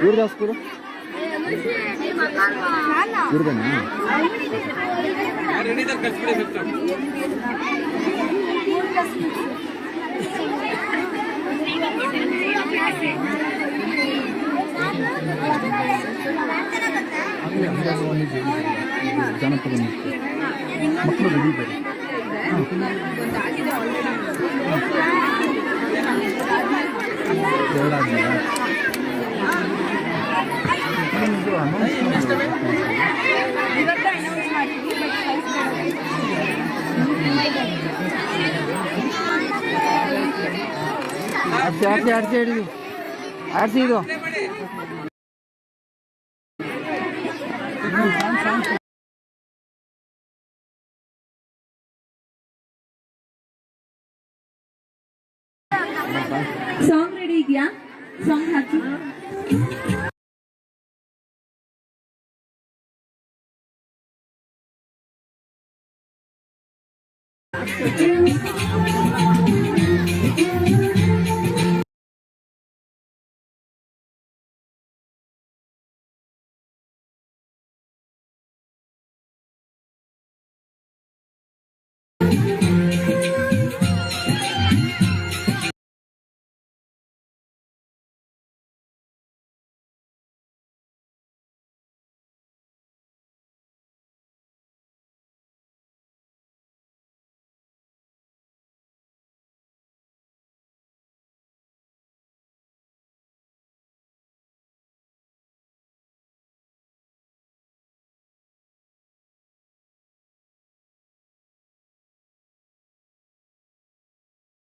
ಇವ್ರದ್ದು ಸ್ಕೂಲು ಇವ್ರದೇನಾ? ಜಾನಪದ ನೃತ್ಯ ಮಕ್ಕಳು ಬೆಳೀತಾರೆ ಎರಡಾದ್ಮೇಲೆ ಇದು announce ಮಾಡಿ. ಆಡ್ಸಿ ಆಡ್ಸಿ ಆಡ್ಸಿ ಹಿಡಿದು ಆಡ್ಸಿ ಇದು ಸಾಂಗ್ ರೆಡಿ ಇದೆಯಾ ಸಾಂಗ್ ಹಾಕಿ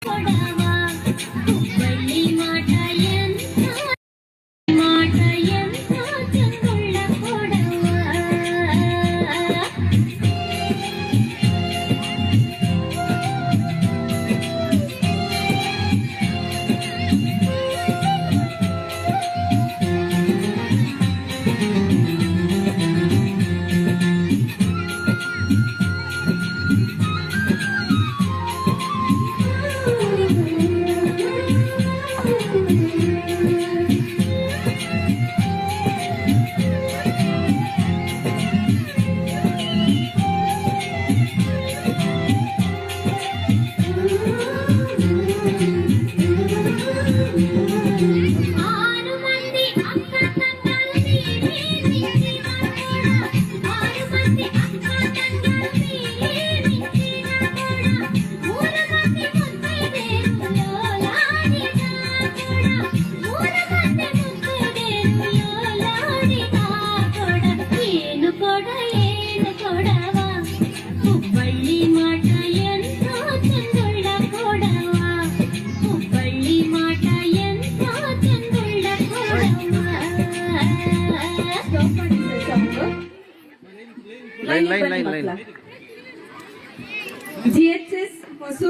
for them.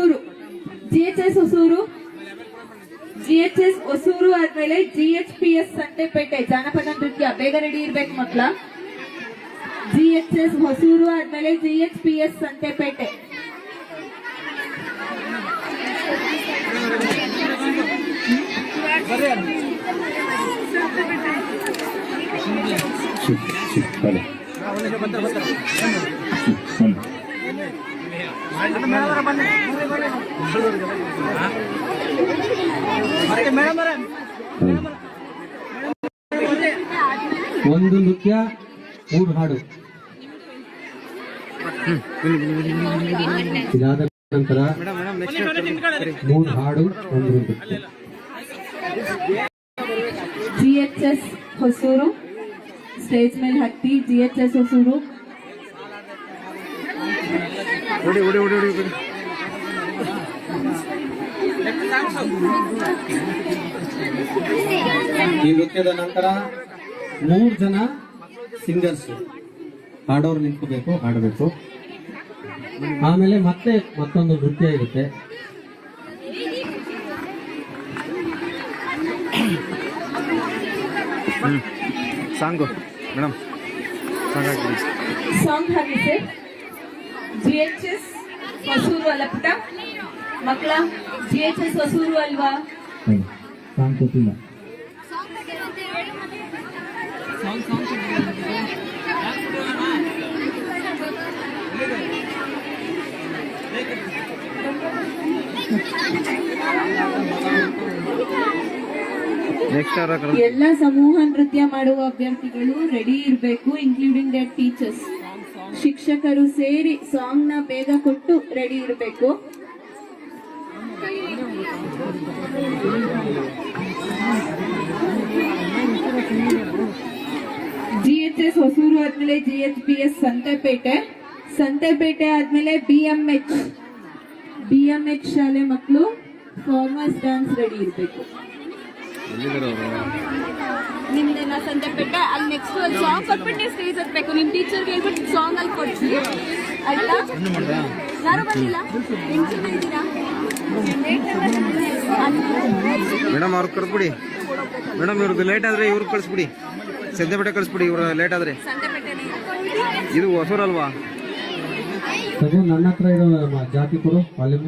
Hosur. GHS Hosur. GHS Hosur ಆದ್ಮೇಲೆ ಜಿಎಚ್ಪಿಎಸ್ ಸಂತೆಪೇಟೆ, ಜಾನಪದ ನೃತ್ಯ, ಬೇಗ ರೆಡಿ ಇರ್ಬೇಕು ಮಕ್ಳ ಜಿಎಚ್ಎಸ್ ಹೊಸೂರು ಆದ್ಮೇಲೆ ಜಿಎಚ್ಪಿಎಸ್ ಸಂತೆಪೇಟೆ. ಒಂದು ನೃತ್ಯ, ಮೂರು ಹಾಡು. ಇದಾದ ನಂತರ ಮೂರು ಹಾಡು, ಒಂದು ನೃತ್ಯ. ಜಿಎಚ್ಎಸ್ ಹೊಸೂರು, ಸ್ಟೇಜ್ ಮೇಲೆ ಹತ್ತಿ ಜಿಎಚ್ಎಸ್ ಹೊಸೂರು. ಓಡಿ ಓಡಿ ಓಡಿ ಓಡಿ ಓಡಿ. ಈ ನೃತ್ಯದ ನಂತರ ಮೂರು ಜನ ಸಿಂಗರ್ಸ್ ಹಾಡೋರು ನಿಂತ್ಕೋಬೇಕು ಹಾಡಬೇಕು. ಆಮೇಲೆ ಮತ್ತೆ ಮತ್ತೊಂದು ನೃತ್ಯ ಇರುತ್ತೆ. Song madam. ಸಾಂಗ್ ಹಾಕಿ ಸಾಂಗ್ ಹಾಕಿ ಸರ್. ಹೊಸೂರು ಪುಟ್ಟ? ಮಕ್ಕಳ ಜಿಎಚ್ಎಸ್ ಹೊಸೂರು ಅಲ್ವಾ? ಸಾಂಗ್ ಬಗ್ಗೆ ಅಂತ ಹೇಳಿ ಮತ್ತೆ ನೆಕ್ಸ್ಟ್ ಅವ್ರ ಎಲ್ಲ ಸಮೂಹ ನೃತ್ಯ ಮಾಡುವ ಅಭ್ಯರ್ಥಿಗಳು ರೆಡಿ ಇರಬೇಕು ಇನ್ಕ್ಲೂಡಿಂಗ್ ದಟ್ ಟೀಚರ್ಸ್ ಶಿಕ್ಷಕರು ಸೇರಿ ಸಾಂಗ್ನ ಬೇಗ ಕೊಟ್ಟು ರೆಡಿ ಇರಬೇಕು. ಜಿಎಚ್ಎಸ್ ಹೊಸೂರು ಆದ್ಮೇಲೆ GH P S Santhepete. Santhepete ಆದ್ಮೇಲೆ B M H B M H ಶಾಲೆ ಮಕ್ಕಳು ಫಾರ್ಮರ್ಸ್ ಡ್ಯಾನ್ಸ್ ರೆಡಿ ಇರಬೇಕು. ನಿಮ್ದೆಲ್ಲ ಸಂತೆಪೇಟೆ ಅಲ್ಲಿ ನೆಕ್ಸ್ಟ್ ಒಂದು ಸಾಂಗ್ ಕೊಟ್ಬಿಟ್ಟು ನೀವು ಸ್ಟೇಜ್ ಹತ್ಬೇಕು ನಿಮ್ಮ ಟೀಚರ್ಗೆ ಹೇಳ್ಬಿಟ್ಟು ಸಾಂಗ್ ಅಲ್ಲಿ ಕೊಡ್ತೀವಿ ಆಯ್ತಾ? ಯಾರು ಬಂದಿಲ್ಲ? ಜನ ಇದ್ದೀರಾ? ಮೇಡಮ್ ಅವ್ರಿಗೆ ಕರ್ಸ್ಬಿಡಿ ಮೇಡಮ್ ಇವ್ರದ್ದು ಲೇಟ್ ಆದರೆ ಇವ್ರಿಗೆ ಕಳಿಸ್ಬಿಡಿ. ಸದ್ಯಪೇಟೆ ಕಳಿಸ್ಬಿಡಿ ಇವ್ರ ಲೇಟ್ ಆದರೆ. ಇದು ಹೊಸರಲ್ವಾ? ನನ್ನ ಹತ್ರ ಇರೋ ಜಾತಿ ಕೊಡು ವಾಲ್ಯೂಮ್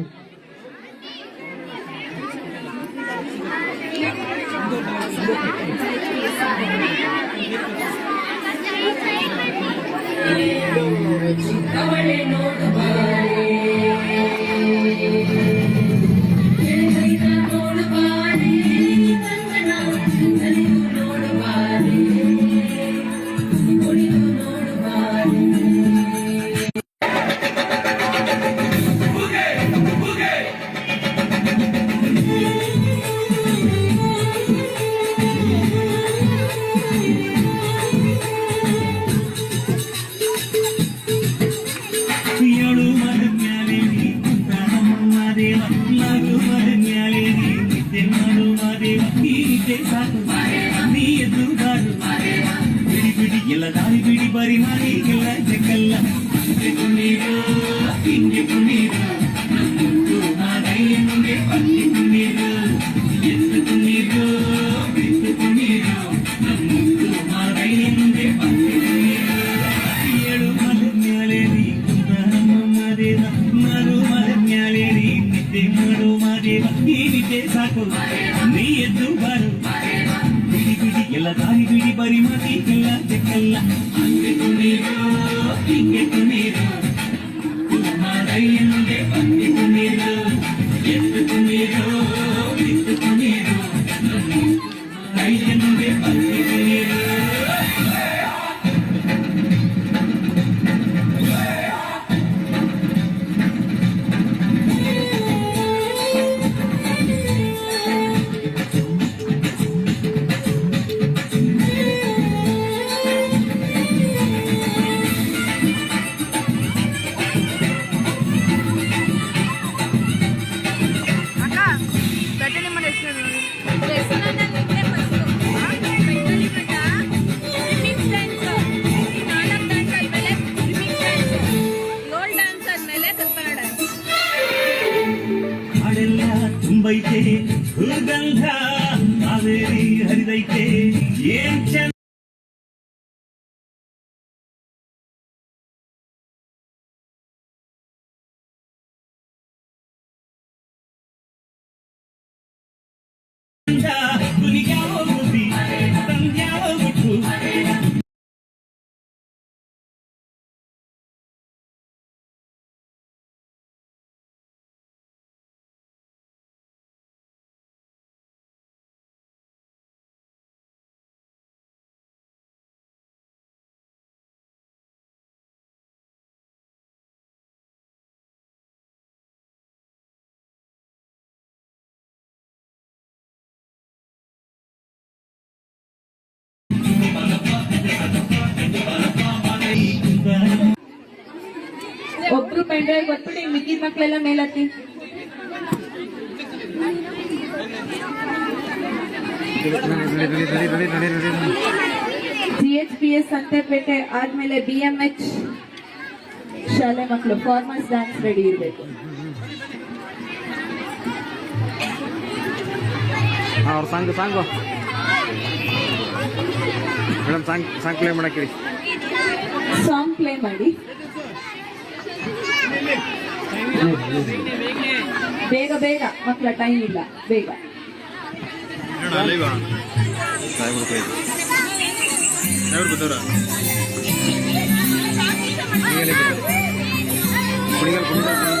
ಒಬ್ರು ಪೆಂಡ್ರೈವ್ ಕೊಟ್ಬಿಟ್ಟು ಮಿಕ್ಕಿದ ಮಕ್ಕಳೆಲ್ಲ ಮೇಲತ್ತಿ. G H P S Santhepete ಆದ್ಮೇಲೆ ಬಿ ಎಂ ಎಚ್ ಶಾಲೆ ಮಕ್ಕಳು ಫಾರ್ಮರ್ಸ್ ಡ್ಯಾನ್ಸ್ ರೆಡಿ ಇರಬೇಕು. ಅವ್ರ song song madam song song play ಮಾಡಕ್ಕೆ ಸಾಂಗ್ ಪ್ಲೇ ಮಾಡಿ. ಬೇಗ ಬೇಗ ಮಕ್ಕಳ ಟೈಮ್ ಇಲ್ಲ ಬೇಗ ಕುಣಿಗಲ್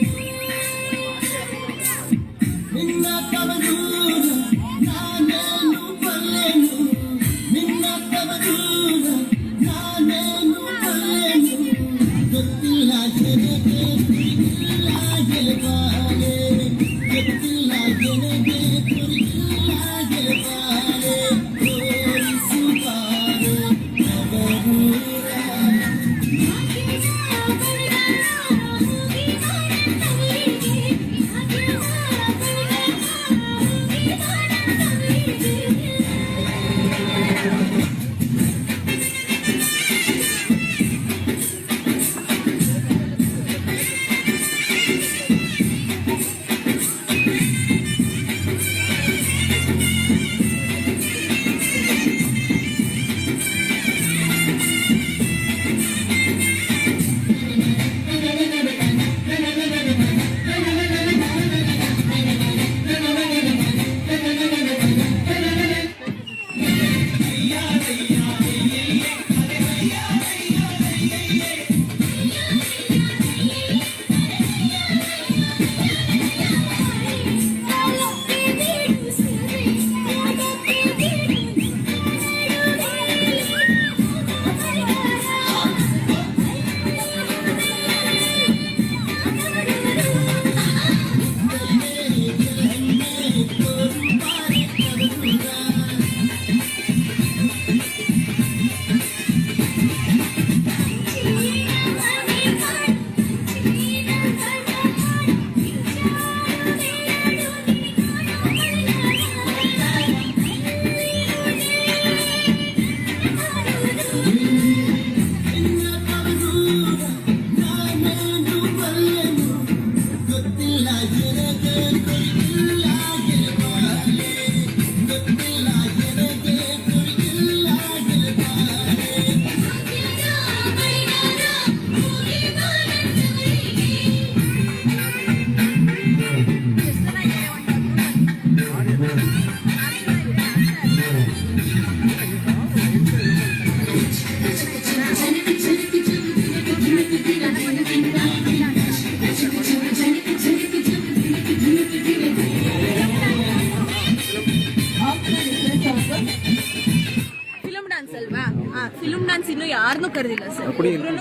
ಯಾರನ್ನೂ ಕರೆದಿಲ್ಲ ಸರ್.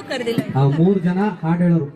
ಕರೆದಿಲ್ಲ. ಆ ಮೂರು ಜನ ಹಾಡು ಹೇಳೋರು